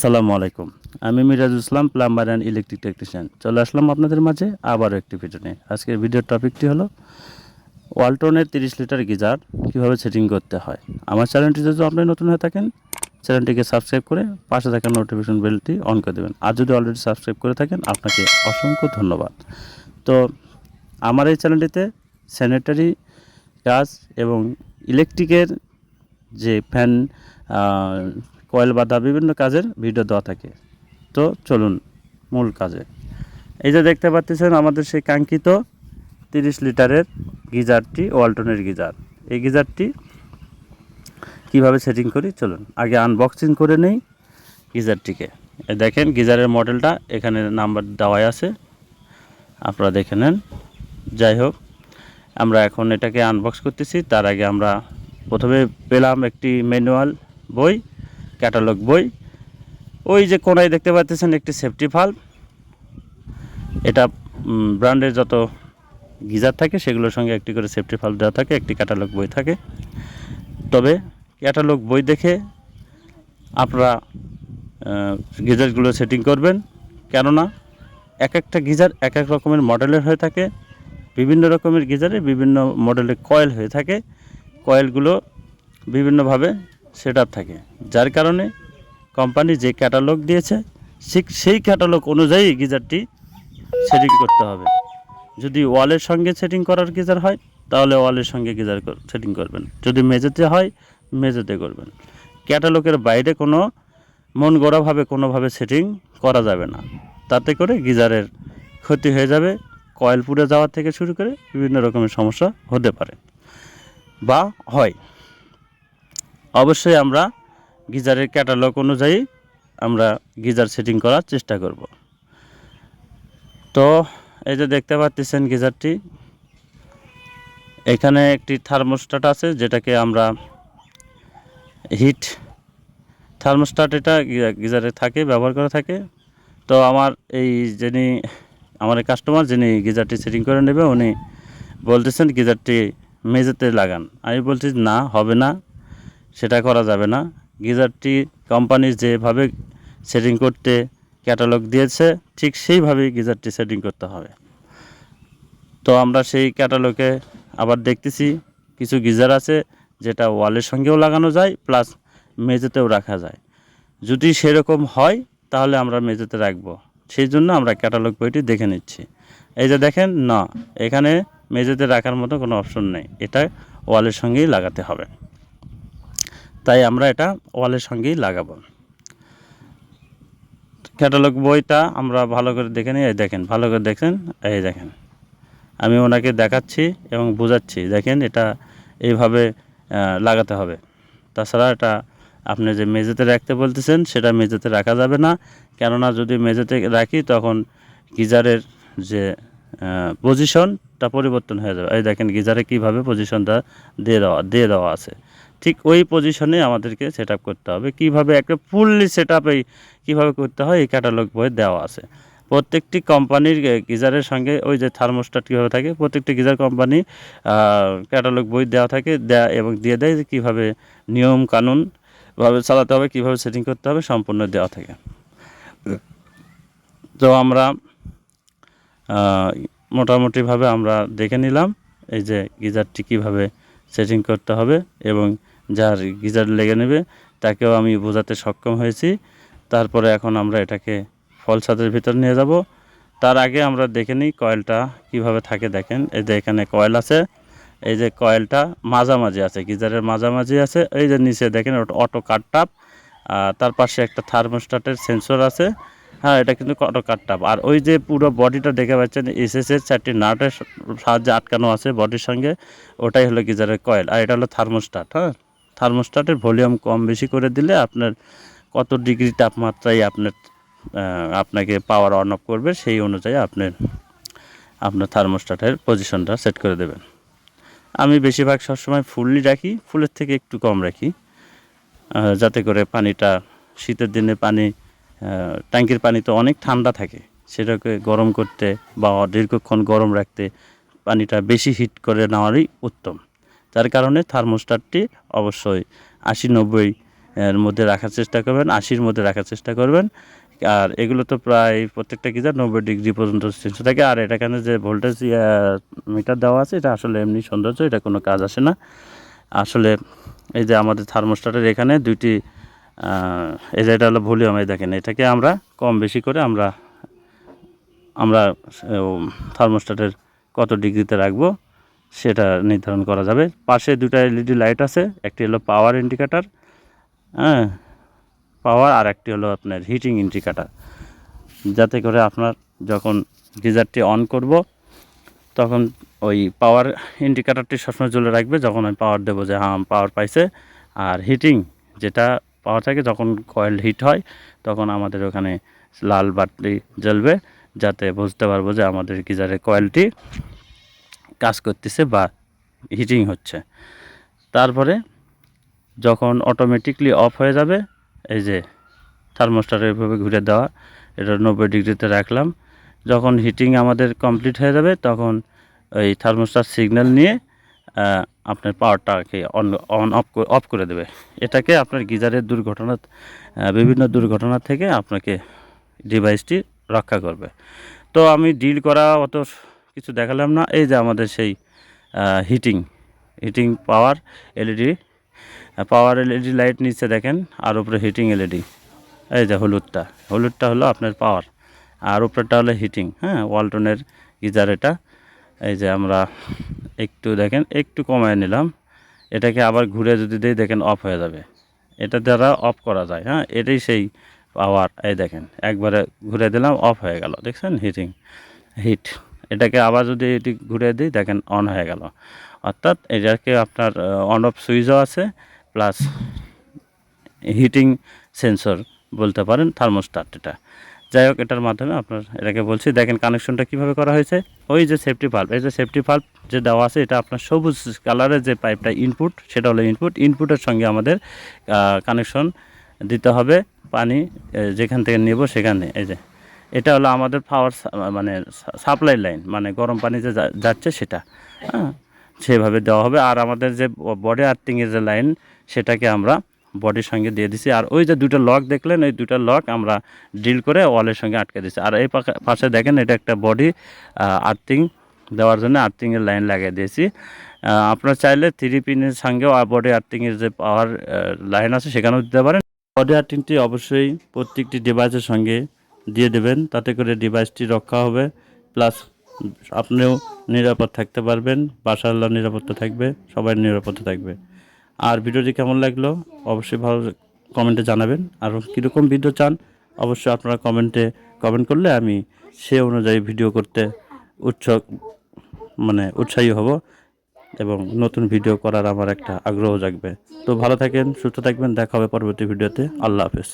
আসসালামু আলাইকুম। আমি Miraj Islam, plumber and electric technician. চলে আসলাম আপনাদের মাঝে আবারও একটি ভিডিও নিয়ে। আজকের ভিডিওর টপিকটি হলো ওয়ালটনের তিরিশ লিটার গিজার কীভাবে সেটিং করতে হয়। আমার চ্যানেলটি যদি আপনি নতুন হয়ে থাকেন চ্যানেলটিকে সাবস্ক্রাইব করে পাশে থাকা নোটিফিকেশন বেলটি অন করে দেবেন। আর যদি অলরেডি সাবস্ক্রাইব করে থাকেন, আপনাকে অসংখ্য ধন্যবাদ। তো আমার এই চ্যানেলটিতে স্যানিটারি কাজ এবং ইলেকট্রিকের যে ফ্যান কয়েল বাঁধা বিভিন্ন কাজের ভিডিও দেওয়া থাকে। তো চলুন মূল কাজে। এই যে দেখতে পাচ্ছেন আমাদের সেই কাঙ্ক্ষিত তিরিশ লিটারের গিজারটি, ওয়ালটনের গিজার। এই গিজারটি কীভাবে সেটিং করি? চলুন, আগে আনবক্সিং করে নেই গিজারটিকে। দেখেন, গিজারের মডেলটা এখানে নাম্বার দেওয়াই আছে। আপনারা দেখে নেন। যাই হোক, আমরা এখন এটাকে আনবক্স করতেছি। তার আগে আমরা প্রথমে পেলাম একটি ম্যানুয়াল বই। ক্যাটালগ বই। ওই যে কোনায় দেখতে পাচ্ছেন একটি সেফটি ভাল্ব এটা ব্র্যান্ডের যত গিজার থাকে সেগুলোর সঙ্গে একটি করে সেফটি ভাল্ব দেওয়া থাকে, একটি ক্যাটালগ বই থাকে। তবে ক্যাটালগ বই দেখে আপনারা গিজারগুলো সেটিং করবেন। কেননা এক একটা গিজার এক এক রকমের মডেলের হয়ে থাকে। বিভিন্ন রকমের গিজারে বিভিন্ন মডেলের কয়েল হয়ে থাকে। কয়েলগুলো বিভিন্নভাবে সেট থাকে। যার কারণে কোম্পানি যে ক্যাটালগ দিয়েছে সেই ক্যাটালগ অনুযায়ী গিজারটি সেটিং করতে হবে। যদি ওয়ালের সঙ্গে সেটিং করার গিজার হয়, তাহলে ওয়ালের সঙ্গে গিজার সেটিং করবেন। যদি মেঝেতে হয়, মেঝেতে করবেন। ক্যাটালগের বাইরে কোনো মন গড়াভাবে কোনোভাবে সেটিং করা যাবে না। তাতে করে গিজারের ক্ষতি হয়ে যাবে, কয়েল পুড়ে যাওয়া থেকে শুরু করে বিভিন্ন রকমের সমস্যা হতে পারে বা হয়। অবশ্যই আমরা গিজারের ক্যাটালগ অনুযায়ী আমরা গিজার সেটিং করার চেষ্টা করব। তো এই যে দেখতে পাচ্ছেন গিজারটি, এখানে একটি থার্মোস্টাট আছে যেটাকে আমরা হিট থার্মোস্টাট এটা গিজারে থাকে, ব্যবহার করা থাকে। তো আমার এই যিনি, আমার কাস্টমার যিনি গিজারটি সেটিং করে নেবে, উনি বলতেছেন গিজারটি মেঝেতে লাগান। আমি বলছি, না, হবে না। সেটা করা যাবে না। গিজারটি কোম্পানি যেভাবে সেটিং করতে ক্যাটালগ দিয়েছে, ঠিক সেইভাবেই গিজারটি সেটিং করতে হবে। তো আমরা সেই ক্যাটালগে আবার দেখতেছি কিছু গিজার আছে যেটা ওয়ালের সঙ্গেও লাগানো যায় প্লাস মেঝেতেও রাখা যায়। যদি সেরকম হয়, তাহলে আমরা মেঝেতে রাখব। সেই জন্য আমরা ক্যাটালগ বইটি দেখে নিচ্ছি। এই যে দেখেন, না, এখানে মেঝেতে রাখার মতো কোনো অপশন নেই। এটা ওয়ালের সঙ্গেই লাগাতে হবে। তাই আমরা এটা ওয়ালের সঙ্গেই লাগাবো। ক্যাটালগ বইটা আমরা ভালো করে দেখে নিই, এই দেখেন, ভালো করে দেখেন, এই দেখেন। আমি ওনাকে দেখাচ্ছি এবং বোঝাচ্ছি, দেখেন এটা এইভাবে লাগাতে হবে। তাছাড়া এটা আপনি যে মেঝেতে রাখতে বলতেছেন, সেটা মেঝেতে রাখা যাবে না। কেননা যদি মেঝেতে রাখি, তখন গিজারের যে পজিশনটা পরিবর্তন হয়ে যাবে। এই দেখেন গিজারে কীভাবে পজিশনটা দিয়ে দেওয়া দিয়ে দেওয়া আছে। ঠিক ওই পজিশনে আমাদেরকে সেট করতে হবে। কীভাবে একটা ফুললি সেট আপ কীভাবে করতে হয়, এই ক্যাটালগ বইয়ে দেওয়া আছে। প্রত্যেকটি কোম্পানির গিজারের সঙ্গে ওই যে থার্মোস্টাট কীভাবে থাকে, প্রত্যেকটি গিজার কোম্পানি ক্যাটালগ বই দেওয়া থাকে, দেয়া এবং দিয়ে দেয় যে কীভাবে নিয়ম কানুন ভাবে চালাতে হবে, কীভাবে সেটিং করতে হবে, সম্পূর্ণ দেওয়া থাকে। তো আমরা মোটামুটিভাবে আমরা দেখে নিলাম এই যে গিজারটি কীভাবে সেটিং করতে হবে এবং যার গিজার লেগে নেবে, তাকেও আমি বোঝাতে সক্ষম হয়েছি। তারপরে এখন আমরা এটাকে ফল ছাদের ভিতর নিয়ে যাব। তার আগে আমরা দেখে নিই কয়েলটা কীভাবে থাকে। দেখেন, এই যে এখানে কয়েল আছে। এই যে কয়েলটা মাঝামাঝি আছে, গিজারের মাঝামাঝি আছে। এই যে নিচে দেখেন, ওটা অটো কাটটাপ তার পাশে একটা থার্মোস্টাটের সেন্সর আছে। হ্যাঁ এটা কিন্তু অটো কাটটাপ আর ওই যে পুরো বডিটা দেখে পাচ্ছেন এসএসের চারটি নাটের সাহায্যে আটকানো আছে বডির সঙ্গে। ওটাই হলো গিজারের কয়েল। আর এটা হলো থার্মোস্টাট হ্যাঁ? থার্মোস্টাটের ভলিউম কম বেশি করে দিলে আপনার কত ডিগ্রি তাপমাত্রায় আপনার আপনাকে পাওয়ার অন অফ করবে, সেই অনুযায়ী আপনার আপনার থার্মোস্টাটের পজিশনটা সেট করে দেবেন। আমি বেশিরভাগ সবসময় ফুললি রাখি, ফুলের থেকে একটু কম রাখি যাতে করে পানিটা, শীতের দিনে পানি ট্যাঙ্কির পানি তো অনেক ঠান্ডা থাকে, সেটাকে গরম করতে বা দীর্ঘক্ষণ গরম রাখতে পানিটা বেশি হিট করে নেওয়ারই উত্তম। যার কারণে থার্মোস্টারটি অবশ্যই আশি নব্বই এর মধ্যে রাখার চেষ্টা করবেন, আশির মধ্যে রাখার চেষ্টা করবেন। আর এগুলো তো প্রায় প্রত্যেকটা গিজার নব্বই ডিগ্রি পর্যন্ত চেঞ্জ থাকে। আর এটা এখানে যে ভোল্টেজ মিটার দেওয়া আছে, এটা আসলে এমনি সৌন্দর্য, এটা কোনো কাজ আসে না। আসলে এই যে আমাদের থার্মোস্টারের এখানে দুইটি এই যে এটা হলো ভলিউম, এই দেখেন, এটাকে আমরা কম বেশি করে আমরা আমরা থার্মোস্টারের কত ডিগ্রিতে রাখব? সেটা নির্ধারণ করা যাবে। পাশে দুটো এলইডি লাইট আছে, একটি হলো পাওয়ার ইন্ডিকেটার হ্যাঁ পাওয়ার আর একটি হলো আপনার হিটিং ইন্ডিকেটার যাতে করে আপনার যখন গিজারটি অন করব, তখন ওই পাওয়ার ইন্ডিকেটারটি সবসময় জ্বলে রাখবে, যখন আমি পাওয়ার দেবো যে হ্যাঁ পাওয়ার পাইছে। আর হিটিং যেটা পাওয়ার থাকে, যখন কয়েল হিট হয়, তখন আমাদের ওখানে লাল বাতি জ্বলবে, যাতে বুঝতে পারব যে আমাদের গিজারের কয়েলটি কাজ করতেছে বা হিটিং হচ্ছে। তারপরে যখন অটোমেটিকলি অফ হয়ে যাবে, এই যে থার্মোস্টার এভাবে ঘুরে দেওয়া, এটা নব্বই ডিগ্রিতে রাখলাম। যখন হিটিং আমাদের কমপ্লিট হয়ে যাবে, তখন ওই থার্মোস্টার সিগন্যাল নিয়ে আপনার পাওয়ারটাকে অন অন অফ অফ করে দেবে। এটাকে আপনার গিজারের দুর্ঘটনা বিভিন্ন দুর্ঘটনা থেকে আপনাকে ডিভাইসটি রক্ষা করবে। তো আমি ডিল করা অত কিছু দেখালাম না। এই যে আমাদের সেই heating heating power LED power LED light নিচে দেখেন, আর উপরে হিটিং এলইডি এই যে হলুদটা হলুদটা হলো আপনার পাওয়ার আর উপরেরটা হলো হিটিং হ্যাঁ ওয়ালটনের গিজার এটা। এই যে আমরা একটু দেখেন, একটু কমায় নিলাম। এটাকে আবার ঘুরে যদি দিই, দেখেন অফ হয়ে যাবে। এটা দ্বারা অফ করা যায় হ্যাঁ এটাই সেই পাওয়ার এই দেখেন, একবারে ঘুরে দিলাম অফ হয়ে গেল, দেখছেন? হিটিং হিট এটাকে আবার যদি এটি ঘুরে দিই, দেখেন অন হয়ে গেল। অর্থাৎ এটাকে আপনার অন অফ সুইচও আছে প্লাস হিটিং সেন্সর বলতে পারেন থার্মোস্টাট এটা। যাই হোক, এটার মাধ্যমে আপনার এটাকে বলছি, দেখেন কানেকশনটা কীভাবে করা হয়েছে। ওই যে সেফটি ভাল্ব এই যে সেফটি ভাল্ব যে দেওয়া আছে, এটা আপনার সবুজ কালারের যে পাইপটা ইনপুট সেটা হলো ইনপুট ইনপুটের সঙ্গে আমাদের কানেকশন দিতে হবে, পানি যেখান থেকে নেব সেখানে, এই যে। এটা হলো আমাদের পাওয়ার মানে সাপ্লাই লাইন মানে গরম পানি যে যাচ্ছে সেটা। হ্যাঁ সেভাবে দেওয়া হবে। আর আমাদের যে বডি আর্থিংয়ের যে লাইন সেটাকে আমরা বডির সঙ্গে দিয়ে দিছি। আর ওই যে দুটো লক দেখলেন, ওই দুটো লক আমরা ড্রিল করে ওয়ালের সঙ্গে আটকে দিছি। আর এই পাশে দেখেন, এটা একটা বডি আর্থিং দেওয়ার জন্য আর্থিংয়ের লাইন লাগিয়ে দিয়েছি। আপনারা চাইলে থ্রি পিনের সঙ্গেও বডি আর্থিংয়ের যে পাওয়ার লাইন আছে, সেখানেও দিতে পারেন। বডি আর্থিংটি অবশ্যই প্রত্যেকটি ডিভাইসের সঙ্গে দিয়ে দেবেন। তাতে করে ডিভাইসটি রক্ষা হবে। প্লাস আপনিও নিরাপদ থাকতে পারবেন। বাসার নিরাপত্তা থাকবে। সবাই নিরাপত্তা থাকবে। আর ভিডিওটি কেমন লাগল? অবশ্যই ভালো কমেন্টে জানাবেন। আর কীরকম ভিডিও চান, অবশ্যই আপনারা কমেন্টে কমেন্ট করলে আমি সে অনুযায়ী ভিডিও করতে উৎস মানে উৎসাহী হব এবং নতুন ভিডিও করার আমার একটা আগ্রহ জাগবে। তো ভালো থাকেন, সুস্থ থাকবেন। দেখা হবে পরবর্তী ভিডিওতে আল্লাহ হাফেজ।